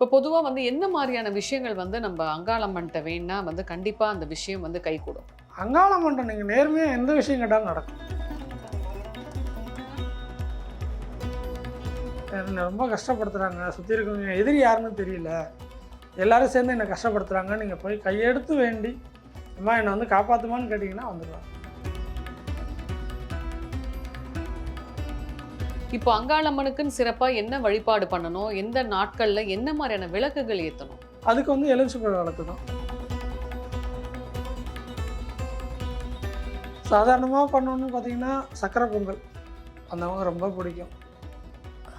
இப்போ பொதுவாக வந்து எந்த மாதிரியான விஷயங்கள் வந்து நம்ம அங்காளம்மன்ட்ட வேணா வந்து கண்டிப்பாக அந்த விஷயம் வந்து கைகூடும் அங்காளம்மன்ட்ட நீங்கள் நேர்மையாக எந்த விஷயம் கேட்டாலும் நடக்கும். என்னை ரொம்ப கஷ்டப்படுத்துகிறாங்க சுற்றி இருக்கவங்க எதிரி யாருன்னு தெரியல. எல்லாரும் சேர்ந்து என்னை கஷ்டப்படுத்துகிறாங்க நீங்கள் போய் கையெடுத்து வேண்டி அம்மா என்னை வந்து காப்பாற்றுமான்னு கேட்டிங்கன்னா வந்துடுவாங்க இப்போ அங்காளம்மனுக்குன்னு சிறப்பாக என்ன வழிபாடு பண்ணணும்? எந்த நாட்களில் என்ன மாதிரியான விளக்குகள் ஏற்றணும் அதுக்கு வந்து எலுமிச்சை வழக்கு தான். சாதாரணமாக பண்ணணும்னு பார்த்தீங்கன்னா சக்கரை பொங்கல். அந்தவங்க ரொம்ப பிடிக்கும்.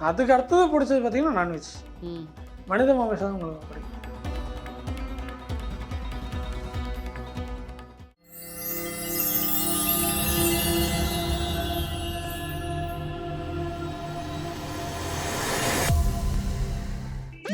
அதுக்கு அடுத்தது பிடிச்சது பார்த்தீங்கன்னா நான்வெஜ் ம். மனித மாமிசம் உங்களுக்கு பிடிக்கும்.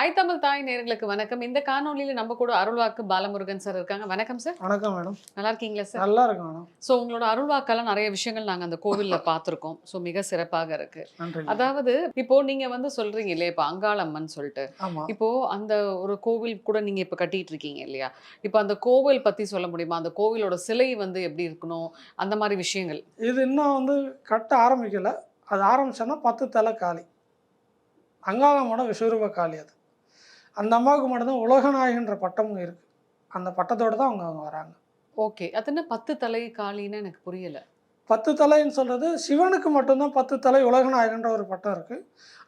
ஐ தமிழ் தாய் நேர்களுக்கு வணக்கம். இந்த காணொளியில நம்ம கூட அருள்வாக்கு பாலமுருகன் சார் இருக்காங்க. வணக்கம் சார். வணக்கம் மேடம். நல்லா இருக்கீங்களா சார்? நல்லா இருக்கும் மேடம். ஸோ உங்களோட அருள்வாக்கெல்லாம் நிறைய விஷயங்கள் நாங்கள் அந்த கோவிலில் பார்த்துருக்கோம். ஸோ மிக சிறப்பாக இருக்கு. அதாவது இப்போ நீங்க வந்து சொல்றீங்க இல்லையா? இப்போ அங்காளம்மன் சொல்லிட்டு. இப்போ அந்த ஒரு கோவில் கூட நீங்க இப்ப கட்டிட்டு இருக்கீங்க இல்லையா? இப்போ அந்த கோவில் பத்தி சொல்ல முடியுமா? அந்த கோவிலோட சிலை வந்து எப்படி இருக்கணும்? அந்த மாதிரி விஷயங்கள். இது இன்னும் வந்து கட்ட ஆரம்பிக்கல. அது ஆரம்பிச்சோன்னா பத்து தலை காளி. அங்காளமோட விஸ்வரூப காளி அது. அந்த அம்மாவுக்கு மட்டும்தான் உலகநாயகன்ற பட்டமும் இருக்குது அந்த பட்டத்தோடு தான் அவங்க அவங்க வராங்க. ஓகே. அது என்ன பத்து தலை காளின்னு எனக்கு புரியல. பத்து தலைன்னு சொல்கிறது சிவனுக்கு மட்டும்தான் பத்து தலை உலகநாயகன்ற ஒரு பட்டம் இருக்குது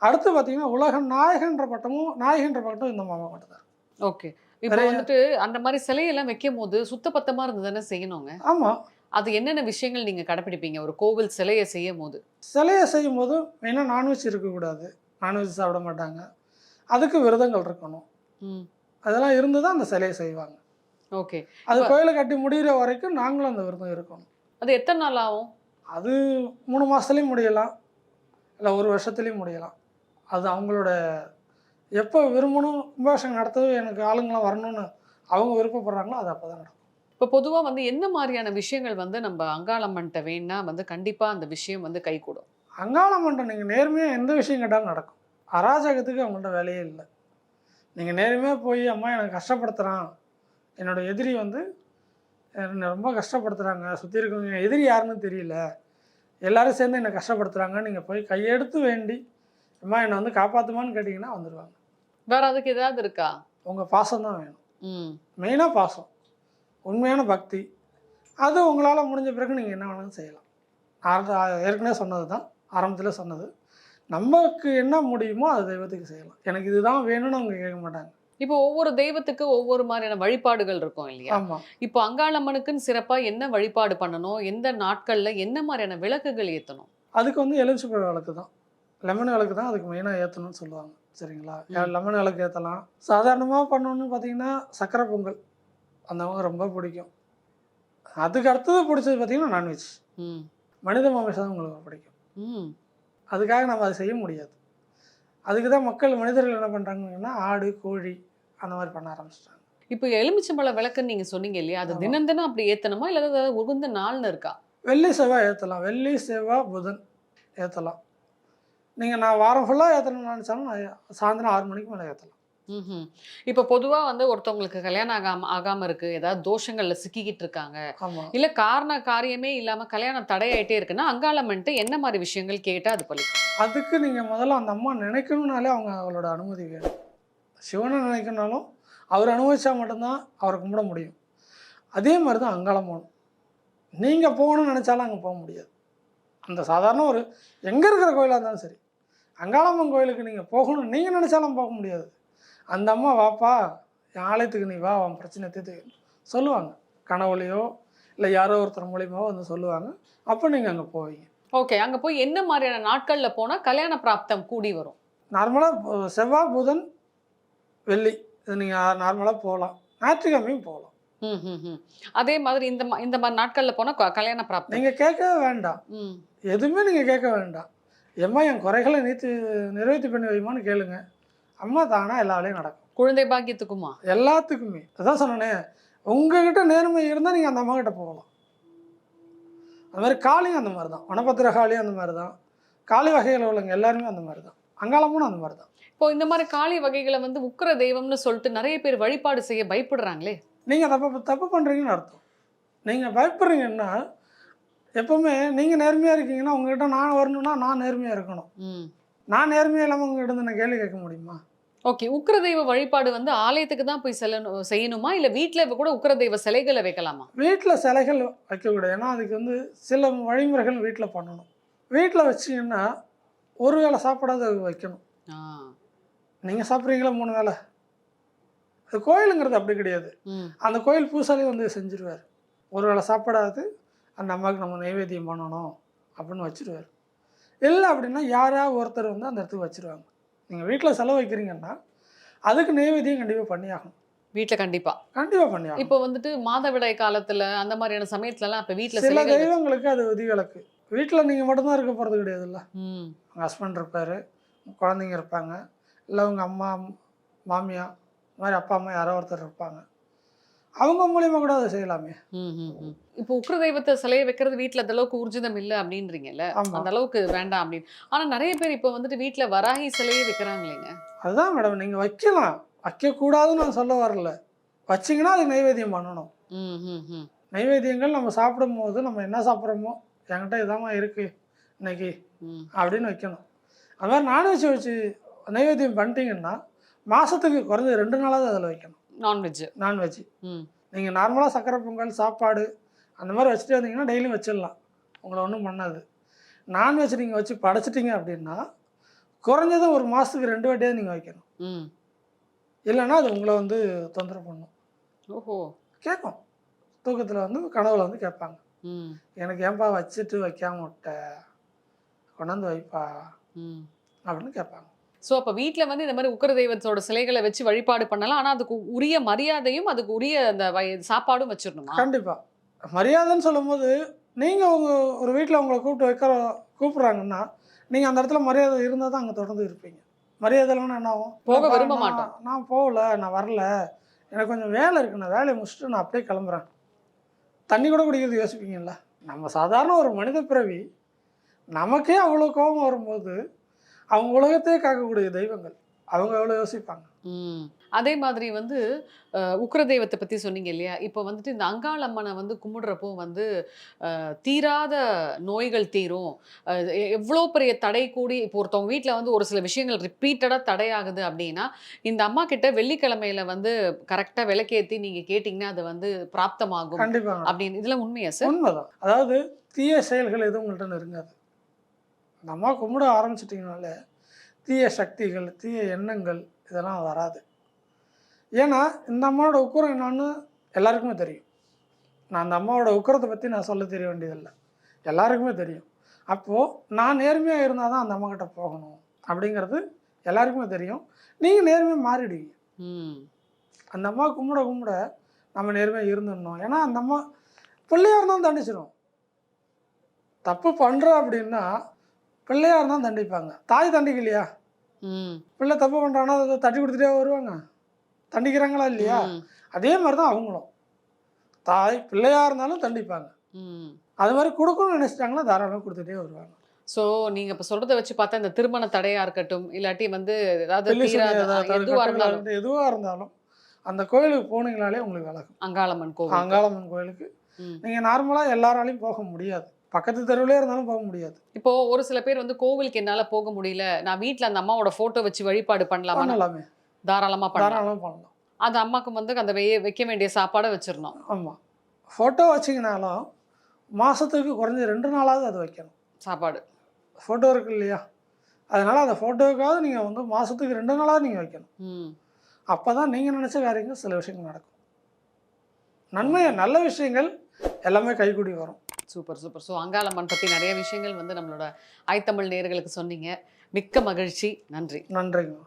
அடுத்து பார்த்தீங்கன்னா உலக நாயகன்ற பட்டமும் நாயகன்ற பட்டம் இந்த மாமா மட்டும்தான் ஓகே. இப்போ வந்துட்டு அந்த மாதிரி சிலையெல்லாம் வைக்கும் போது சுத்தபத்தமா இருந்து தானே செய்யணுங்க. ஆமாம் அது என்னென்ன விஷயங்கள் நீங்க கடைப்பிடிப்பீங்க? ஒரு கோவில் சிலையை செய்யும் போது சிலையை செய்யும் போது மெயினாக நான்வெஜ் இருக்கக்கூடாது. நான்வெஜ் சாப்பிட மாட்டாங்க. அதுக்கு விரதங்கள் இருக்கணும். அதெல்லாம் இருந்து தான் அந்த சிலையை செய்வாங்க. ஓகே. அது கோயிலை கட்டி முடிகிற வரைக்கும் நாங்களும் அந்த விரதம் இருக்கணும். அது எத்தனை நாள் ஆகும்? அது மூணு மாதத்துலேயும் முடியலாம். இல்லை ஒரு வருஷத்துலேயும் முடியலாம். அது அவங்களோட எப்போ விரும்பணும் கும்பாபிஷேகம் நடத்தது எனக்கு ஆளுங்களாம் வரணும்னு அவங்க விருப்பப்படுறாங்களோ அது அப்போ தான் நடக்கும். இப்போ பொதுவா வந்து எந்த மாதிரியான விஷயங்கள் வந்து நம்ம அங்காளம்மன்ட்ட வேணா வந்து கண்டிப்பா அந்த விஷயம் வந்து கைகூடும் அங்காளம்மன்ட்ட நீங்கள் நேர்மையாக எந்த விஷயம் கேட்டாலும் நடக்கும். அராஜகத்துக்கு அவங்கள்ட்ட வேலையே இல்லை. நீங்கள் நேர்மையாக போய் அம்மா எனக்கு கஷ்டப்படுத்துகிறான் என்னோட எதிரி வந்து என்னை ரொம்ப கஷ்டப்படுத்துகிறாங்க சுற்றி இருக்கவங்க எதிரி யாருன்னு தெரியல. எல்லாரும் சேர்ந்து என்னை கஷ்டப்படுத்துகிறாங்க நீங்கள் போய் கையெடுத்து வேண்டி அம்மா என்னை வந்து காப்பாற்றுமான்னு கேட்டிங்கன்னா வந்துடுவாங்க வேற அதுக்கு ஏதாவது இருக்கா? உங்கள் பாசம் தான் வேணும். ம். மெயினாக பாசம். உண்மையான பக்தி. அது உங்களால் முடிஞ்ச பிறகு நீங்கள் என்ன வேணாலும் செய்யலாம். நான் ஏற்கனவே சொன்னது தான் ஆரம்பத்தில் சொன்னது. நமக்கு என்ன முடியுமோ அது தெய்வத்துக்கு செய்யலாம். எனக்கு இதுதான் வேணும்னு அவங்க கேட்க மாட்டாங்க. இப்போ ஒவ்வொரு தெய்வத்துக்கு ஒவ்வொரு மாதிரியான வழிபாடுகள் இருக்கும் இல்லையா? இப்போ அங்காளம்மனுக்குன்னு சிறப்பா என்ன வழிபாடு பண்ணணும்? எந்த நாட்கள்ல என்ன மாதிரியான விளக்குகள் ஏத்தணும்? அதுக்கு வந்து எலுமிச்சை விளக்கு தான். லெமன் விளக்கு தான் அதுக்கு மெயினாக ஏற்றணும்னு சொல்லுவாங்க. சரிங்களா. லெமன் விளக்கு ஏற்றலாம் சாதாரணமாக பண்ணணும்னு பார்த்தீங்கன்னா சக்கரை பொங்கல். அந்தவங்க ரொம்ப பிடிக்கும். அதுக்கு அடுத்தது பிடிச்சது பார்த்தீங்கன்னா நான்வெஜ் ம். மனித மாமிசம் தான் உங்களுக்கு பிடிக்கும். ம். அதுக்காக நம்ம அதை செய்ய முடியாது. அதுக்கு தான் மக்கள் மனிதர்கள் என்ன பண்ணுறாங்கன்னா ஆடு கோழி அந்த மாதிரி பண்ண ஆரம்பிச்சிட்டாங்க. இப்போ எலுமிச்சம்பழ விளக்குன்னு நீங்க சொன்னீங்க இல்லையா? அது. தினம் தினம் அப்படி ஏத்தணுமா? இல்ல ஏதாவது உகந்த நாள்னு இருக்கா? வெள்ளி செவ்வாய் ஏற்றலாம் வெள்ளி செவ்வாய் புதன் ஏற்றலாம் நீங்கள் நான் வாரம் ஃபுல்லாக ஏற்றணும்னு நினச்சாலும் நான் சாயந்தரம் ஆறு மணிக்கு மேலே ஏற்றலாம். இப்போ பொதுவா வந்து ஒருத்தவங்களுக்கு கல்யாணம் ஆகாம ஆகாம இருக்கு. ஏதாவது தோஷங்கள்ல சிக்கிக்கிட்டு இருக்காங்க. இல்ல காரண காரியமே இல்லாம கல்யாணம் தடையாயிட்டே இருக்குன்னா அங்காளம்மன்ட்டு என்ன மாதிரி விஷயங்கள் கேட்டா அது பலிக்கும் அதுக்கு நீங்கள் முதல்ல அந்த அம்மா நினைக்கணும்னாலே அவங்க அவங்களோட அனுமதி வேணும். சிவனை நினைக்கணும்னாலும் அவர் அனுபவிச்சா மட்டும்தான் அவரை கும்பிட முடியும். அதே மாதிரி தான் அங்காளம் போகணும் நீங்கள் போகணும்னு நினச்சாலும் அங்கே போக முடியாது. அந்த சாதாரண ஒரு எங்கே இருக்கிற கோயிலாக இருந்தாலும் சரி அங்காளம்மன் கோயிலுக்கு நீங்கள் போகணும் நீங்கள் நினச்சாலும் போக முடியாது. அந்த அம்மா வாப்பா என் ஆலயத்துக்கு நீ வா அவன் பிரச்சனை தீர்த்து. சொல்லுவாங்க. கனவுலையோ இல்லை யாரோ ஒருத்தர் மூலியமாவோ வந்து சொல்லுவாங்க. அப்போ நீங்கள் அங்கே போவீங்க. ஓகே அங்க போய் என்ன மாதிரியான நாட்கள்ல போனா கல்யாண பிராப்தம் கூடி வரும்? நார்மலாக செவ்வாய் புதன் வெள்ளி இது நீங்கள் நார்மலாக போகலாம் ஞாயிற்றுக்கிழமையும் போகலாம் ம், ம், ம். அதே மாதிரி இந்த இந்த மாதிரி நாட்கள்ல போனா க- கல்யாண பிராப்தம்? நீங்கள் கேட்கவே வேண்டாம். ம். எதுவுமே நீங்கள் கேட்க வேண்டாம். எம்மா என் குறைகளை நீத்து நிறைவேற்றி பண்ணி வைமான்னு கேளுங்க. அம்மா தானா எல்லா வேலையும் நடக்கும். குழந்தை பாக்கியத்துக்குமா? எல்லாத்துக்குமே. அதான் சொன்னனே உங்ககிட்ட நேர்மை இருந்தால் நீங்கள் அந்த அம்மா கிட்ட போகலாம் அது மாதிரி காளியும் அந்த மாதிரி தான் வனபத்திர காளியும் அந்த மாதிரி தான் காளி வகையில் உள்ளவங்க எல்லாருமே அந்த மாதிரி தான் அங்காளமும் அந்த மாதிரி தான் இப்போ இந்த மாதிரி காளி வகைகளை வந்து உக்கிர தெய்வம்னு சொல்லிட்டு நிறைய பேர் வழிபாடு செய்ய பயப்படுறாங்களே? நீங்கள் தப்பு தப்பு பண்ணுறீங்கன்னு அர்த்தம். நீங்கள் பயப்படுறீங்கன்னா எப்பவுமே நீங்கள் நேர்மையாக இருக்கீங்கன்னா உங்ககிட்ட நான் வரணும்னா நான் நேர்மையாக இருக்கணும். நான் நேர்மையாக இல்லாமல் உங்ககிட்ட நான் கேள்வி கேட்க முடியுமா? ஓகே உக்கிர தெய்வ வழிபாடு வந்து ஆலயத்துக்கு தான் போய் செல்லணும் செய்யணுமா? இல்ல வீட்ல கூட உக்கிர தெய்வ சிலைகளை வைக்கலாமா? வீட்டில் சிலைகள் வைக்கக்கூடாது. ஏன்னா அதுக்கு வந்து சில வழிமுறைகள் வீட்டில் பண்ணணும். வீட்டில் வச்சிங்கன்னா ஒரு வேளை சாப்பிடாத வைக்கணும். நீங்கள் சாப்பிட்றீங்களா மூணு வேளை? அது கோயிலுங்கிறது அப்படி கிடையாது. அந்த கோயில் பூசாரி வந்து செஞ்சிருவார். ஒரு வேளை சாப்பிடாது அந்த அம்மாவுக்கு நம்ம நைவேத்தியம் பண்ணணும் அப்படின்னு வச்சிருவார். இல்லை அப்படின்னா யாரா ஒருத்தர் வந்து அந்த இடத்துக்கு வச்சிருவாங்க. நீங்கள் வீட்டில் செலவு வைக்கிறீங்கன்னா அதுக்கு நைவேத்தியம் கண்டிப்பாக பண்ணியாகணும். வீட்ல கண்டிப்பா. கண்டிப்பாக பண்ணியாகணும். இப்போ வந்துட்டு மாதவிடாய் காலத்துல அந்த மாதிரியான சமயத்துல எல்லாம் இப்ப வீட்ல சில தெய்வங்களுக்கு அது விதிவிலக்கு வீட்டில் நீங்கள் மட்டும்தான் இருக்க போகிறது கிடையாதுல்ல. உங்கள் ஹஸ்பண்ட் இருப்பார் குழந்தைங்க இருப்பாங்க இல்லை உங்கள் அம்மா மாமியா இந்த மாதிரி அப்பா அம்மா யாரோ ஒருத்தர் இருப்பாங்க. அவங்க மூலியமா கூட அதை செய்யலாமே. ம், ம், ம். இப்போ உக்கிர தெய்வத்தை சிலையை வைக்கிறது வீட்ல அந்த அளவுக்கு ஊர்ஜிதம் இல்ல அப்படின்றீங்கல்ல? அந்த அளவுக்கு வேண்டாம் அப்படின்னு. ஆனா நிறைய பேர் இப்போ வந்துட்டு வீட்ல வராகி சிலையே வைக்கிறாங்களேங்க அதுதான் மேடம் நீங்கள் வைக்கலாம். வைக்கக்கூடாதுன்னு நான் சொல்ல வரல. வச்சிங்கன்னா அது நைவேத்தியம் பண்ணணும். ம், ம், ம். நைவேத்தியங்கள் நம்ம சாப்பிடும்போது நம்ம என்ன சாப்பிட்றோமோ என்கிட்ட இதாம்மா இருக்குது இன்னைக்கு ம். அப்படின்னு வைக்கணும். அது மாதிரி நான்வெஜ் வச்சு நைவேத்தியம் பண்ணிட்டீங்கன்னா மாதத்துக்கு குறைஞ்சது ரெண்டு நாளாவது அதில் வைக்கணும். நான்வெஜ் நான்வெஜ் ம். நீங்கள் நார்மலாக சக்கரை பொங்கல் சாப்பாடு அந்த மாதிரி வச்சுட்டு வந்தீங்கன்னா டெய்லியும் வச்சிடலாம். உங்களை ஒன்றும் பண்ணாது. நான்வெஜ் நீங்கள் வச்சு படைச்சிட்டிங்க அப்படின்னா குறைஞ்சது ஒரு மாதத்துக்கு ரெண்டு வாட்டியாவது நீங்கள் வைக்கணும். ம். இல்லைன்னா அது உங்களை வந்து தொந்தரவு பண்ணும். ஓஹோ. கேட்கும். தூக்கத்தில் வந்து கனவுல வந்து கேட்பாங்க. ம். எனக்கு ஏன்பா வச்சுட்டு வைக்காம விட்ட? கொண்டாந்து வைப்பா? ம். அப்படின்னு கேட்பாங்க. ஸோ அப்போ வீட்டில் வந்து இந்த மாதிரி உக்கிர தெய்வத்தோட சிலைகளை வச்சு வழிபாடு பண்ணலாம். ஆனால் அதுக்கு உரிய மரியாதையும் அதுக்கு உரிய அந்த சாப்பாடும் வச்சிடணுமா? கண்டிப்பாக மரியாதைன்னு சொல்லும்போது நீங்கள் உங்கள் ஒரு வீட்டில் உங்களை கூப்பிட்டு வைக்கிற கூப்பிட்றாங்கன்னா நீங்கள் அந்த இடத்துல மரியாதை இருந்தால் தான் அங்கே தொடர்ந்து இருப்பீங்க. மரியாதை இல்லைன்னா என்ன ஆகும்? போக விரும்ப நான் மாட்டோம். நான் போகல நான் வரல. எனக்கு கொஞ்சம் வேலை இருக்கு. நான் வேலையை முடிச்சுட்டு நான் அப்படியே கிளம்புறேன். தண்ணி கூட குடிக்கிறது யோசிப்பீங்கல்ல? நம்ம சாதாரண ஒரு மனித பிறவி நமக்கே அவ்வளோ கோபம் வரும்போது அவங்க உலகத்தையே காக்கக்கூடிய தெய்வங்கள். அவங்க எவ்வளோ யோசிப்பாங்க? ம். அதே மாதிரி வந்து அஹ், உக்கிர தெய்வத்தை பற்றி சொன்னீங்க இல்லையா? இப்போ வந்துட்டு இந்த அங்காள் அம்மனை வந்து கும்பிடுறப்போ வந்து தீராத நோய்கள் தீரும். எவ்வளோ பெரிய தடை கூடி இப்போ ஒருத்தவங்க வீட்டில் வந்து ஒரு சில விஷயங்கள் ரிப்பீட்டடாக தடையாகுது அப்படின்னா இந்த அம்மா கிட்ட வெள்ளிக்கிழமையில வந்து கரெக்டாக விளக்கேற்றி நீங்கள் கேட்டிங்கன்னா அது வந்து பிராப்தமாகும் அப்படின்னு. இதெல்லாம் உண்மையா சார்? உண்மைதான். அதாவது தீய செயல்கள் எதுவும் உங்கள்கிட்ட நெருங்காது. இந்த அம்மா கும்பிட ஆரம்பிச்சிட்டிங்கனாலே தீய சக்திகள் தீய எண்ணங்கள் இதெல்லாம் வராது. ஏன்னா இந்த அம்மாவோட உக்குரம் என்னன்னு எல்லாருக்குமே தெரியும். நான் அந்த அம்மாவோட உக்குரத்தை பற்றி நான் சொல்ல தெரிய வேண்டியதில்லை. எல்லாருக்குமே தெரியும். அப்போது நான் நேர்மையாக இருந்தால் தான் அந்த அம்மா கிட்ட போகணும் அப்படிங்கிறது எல்லாருக்குமே தெரியும். நீங்கள் நேர்மையாக மாறிடுவீங்க. அந்த அம்மா கும்பிட கும்பிட நம்ம நேர்மையாக இருந்துடணும். ஏன்னா அந்த அம்மா பிள்ளையார் தான் தண்டிச்சிடும் தப்பு பண்ணுற அப்படின்னா பிள்ளையார் தான் தண்டிப்பாங்க. தாய் தண்டிக்கலையா? பிள்ளை தப்பு பண்ணுறாங்கன்னா அதை தட்டி கொடுத்துட்டே வருவாங்க. தண்டிக்கிறாங்களா இல்லையா? அதே மாதிரி தான் அவங்களும். தாய் பிள்ளையாக இருந்தாலும் தண்டிப்பாங்க. அது மாதிரி கொடுக்கணும்னு நினச்சிட்டாங்கன்னா தாராளமாக கொடுத்துட்டே வருவாங்க. ஸோ நீங்க இப்ப சொல்றத வச்சு பார்த்தா இந்த திருமண தடையா இருக்கட்டும் இல்லாட்டி வந்து ஏதாவது பில்லி சுனி தீராத ஏதாவது எதுவா கட்டுகளா இருந்தாலும் அந்த கோயிலுக்கு போனீங்கனாலே உங்களுக்கு விளக்கும். அங்காளம்மன் கோவில் அங்காளம்மன் கோயிலுக்கு. நீங்கள் நார்மலாக எல்லாராலையும் போக முடியாது. பக்கத்து தெருவிலே இருந்தாலும் போக முடியாது. இப்போ ஒரு சில பேர் வந்து கோவிலுக்கு என்னால போக முடியல. நான் வீட்ல அந்த அம்மாவோட போட்டோ வச்சு வழிபாடு பண்ணலாமா? பண்ணலாமே. தாராளமா பண்ணலாம். தாராளமாக பண்ணலாம். அந்த அம்மாக்கு வந்து அந்த வெய- வைக்க வேண்டிய சாப்பாடை வச்சிடணும். ஆமாம் ஃபோட்டோ வச்சிங்கனாலும் மாதத்துக்கு குறைஞ்ச ரெண்டு நாளாவது அது வைக்கணும். சாப்பாடு. ஃபோட்டோ இருக்கு இல்லையா? அதனால் அந்த ஃபோட்டோவுக்காவது நீங்கள் வந்து மாதத்துக்கு ரெண்டு நாளாவது நீங்கள் வைக்கணும். ம். அப்போ தான் நீங்கள் நினச்ச காரியங்கள் சில விஷயங்கள் நடக்கும். நன்மை நல்ல விஷயங்கள் எல்லாமே கைக்கூடி வரும். Super super. ஸோ அங்காளம்மன் பற்றி நிறைய விஷயங்கள் வந்து நம்மளோட ஆய்த்தமிழ் நேர்களுக்கு சொன்னீங்க. மிக்க மகிழ்ச்சி. நன்றி. நன்றிங்க.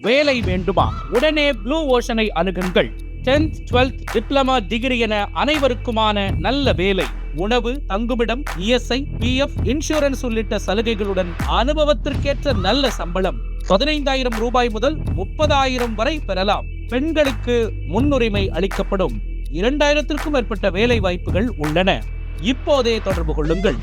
வேலை வேண்டுமா? உடனே ப்ளூ ஓஷனை அணுகுங்கள். டென்த் டுவெல்த் டிப்ளமா டிகிரி என அனைவருக்குமான நல்ல வேலை. உணவு தங்குமிடம் இஎஸ்ஐ பி எஃப் இன்சூரன்ஸ் உள்ளிட்ட சலுகைகளுடன் அனுபவத்திற்கேற்ற நல்ல சம்பளம். பதினைந்தாயிரம் ரூபாய் முதல் முப்பதாயிரம் வரை பெறலாம். பெண்களுக்கு முன்னுரிமை அளிக்கப்படும். இரண்டாயிரத்திற்கும் மேற்பட்ட வேலை வாய்ப்புகள் உள்ளன. இப்போதே தொடர்பு கொள்ளுங்கள்.